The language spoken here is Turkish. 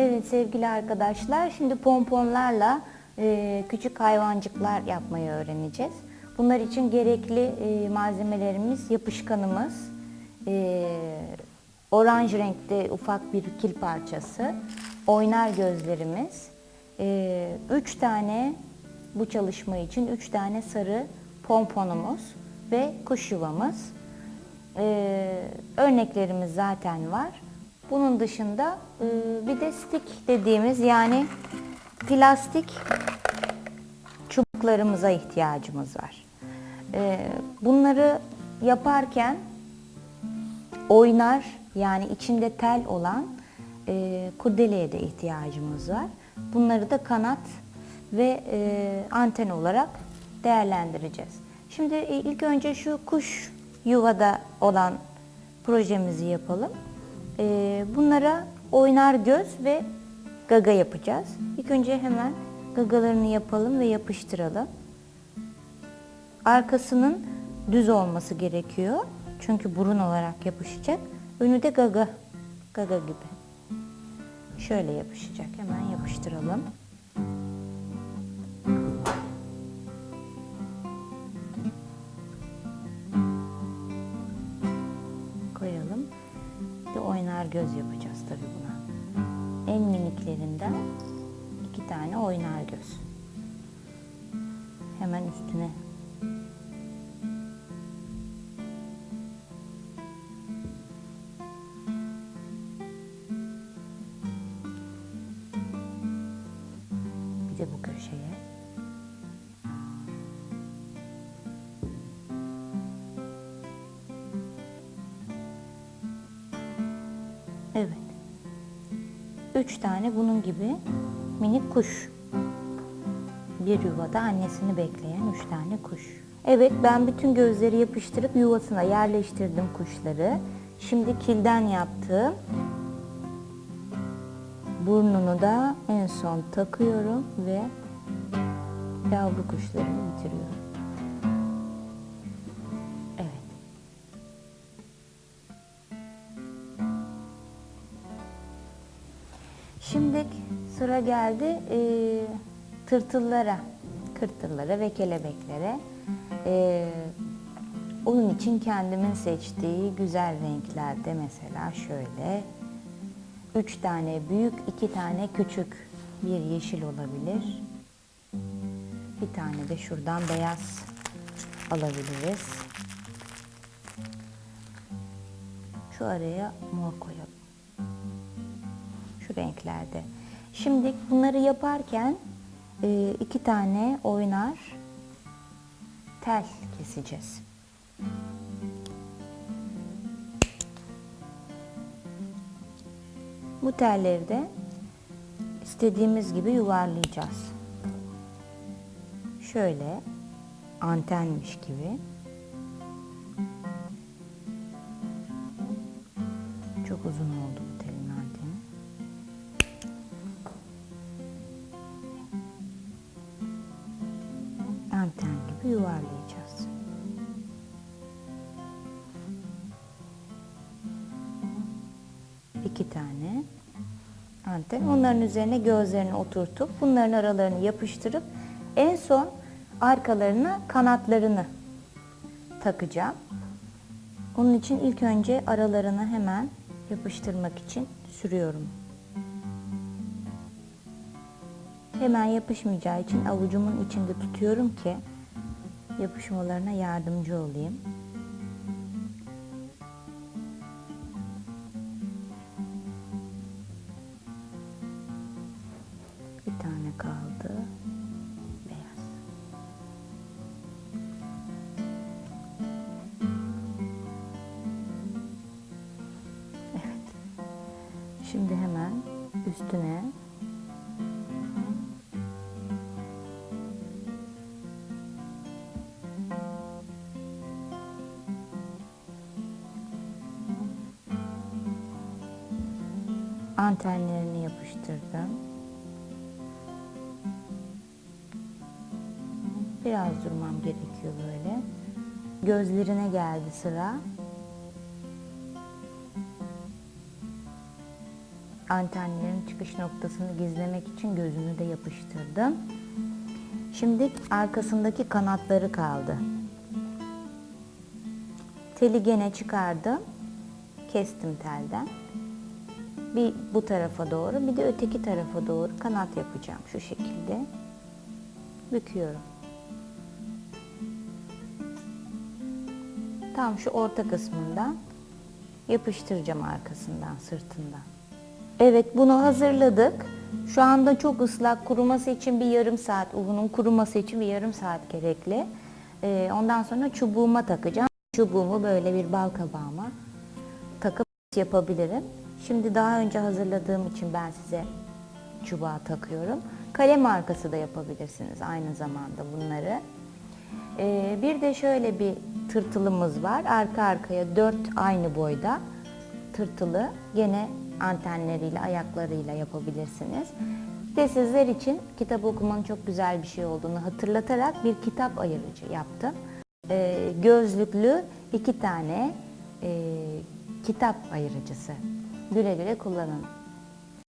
Evet sevgili arkadaşlar, şimdi pomponlarla e, küçük hayvancıklar yapmayı öğreneceğiz. Bunlar için gerekli e, malzemelerimiz yapışkanımız, e, oranj renkte ufak bir kil parçası, oynar gözlerimiz, e, üç tane bu çalışma için üç tane sarı pomponumuz ve kuş yuvamız. Ee, örneklerimiz zaten var. Bunun dışında e, bir de stick dediğimiz yani plastik çubuklarımıza ihtiyacımız var. Ee, bunları yaparken oynar yani içinde tel olan e, kurdeleye de ihtiyacımız var. Bunları da kanat ve e, anten olarak değerlendireceğiz. Şimdi e, ilk önce şu kuş yuvada olan projemizi yapalım. E, bunlara oynar göz ve gaga yapacağız. İlk önce hemen gagalarını yapalım ve yapıştıralım. Arkasının düz olması gerekiyor. Çünkü burun olarak yapışacak. Önü de gaga. Gaga gibi. Şöyle yapışacak. Hemen yapıştıralım. Göz yapacağız tabii buna. En miniklerinden iki tane oynar göz. Hemen üstüne Bir de bu köşeye. Evet. Üç tane bunun gibi minik kuş. Bir yuvada annesini bekleyen üç tane kuş. Evet ben bütün gözleri yapıştırıp yuvasına yerleştirdim kuşları. Şimdi kilden yaptım. Burnunu da en son takıyorum ve yavru kuşlarını bitiriyorum. Sıra geldi e, tırtıllara, kırtıllara ve kelebeklere. E, onun için kendimin seçtiği güzel renklerde mesela şöyle üç tane büyük, iki tane küçük bir yeşil olabilir. Bir tane de şuradan beyaz alabiliriz. Şu araya mor koyalım şu renklerde. Şimdi bunları yaparken e, iki tane oynar tel keseceğiz. Bu telleri de istediğimiz gibi yuvarlayacağız. Şöyle antenmiş gibi. Yuvarlayacağız. İki tane anten. Onların üzerine gözlerini oturtup bunların aralarını yapıştırıp en son arkalarına kanatlarını takacağım. Onun için ilk önce aralarına hemen yapıştırmak için sürüyorum. Hemen yapışmayacağı için avucumun içinde tutuyorum ki yapışmalarına yardımcı olayım. Bir tane kaldı. Beyaz. Evet. Şimdi hemen üstüne antenlerini yapıştırdım. Biraz durmam gerekiyor böyle. Gözlerine geldi sıra. antenlerin çıkış noktasını gizlemek için gözünü de yapıştırdım. Şimdi arkasındaki kanatları kaldı. Teli gene çıkardım. Kestim telden. Bir bu tarafa doğru bir de öteki tarafa doğru kanat yapacağım şu şekilde. Büküyorum. Tam şu orta kısmından yapıştıracağım arkasından, sırtından. Evet bunu hazırladık. Şu anda çok ıslak kuruması için bir yarım saat, unun kuruması için bir yarım saat gerekli. Ee, ondan sonra çubuğuma takacağım. Çubuğumu böyle bir bal kabağıma takıp yapabilirim. Şimdi daha önce hazırladığım için ben size çubuğa takıyorum. Kalem arkası da yapabilirsiniz aynı zamanda bunları. Ee, bir de şöyle bir tırtılımız var. Arka arkaya dört aynı boyda tırtılı gene antenleriyle, ayaklarıyla yapabilirsiniz. Bir de sizler için kitap okumanın çok güzel bir şey olduğunu hatırlatarak bir kitap ayırıcı yaptım. Ee, gözlüklü iki tane e, kitap ayırıcısı. Güle güle kullanın.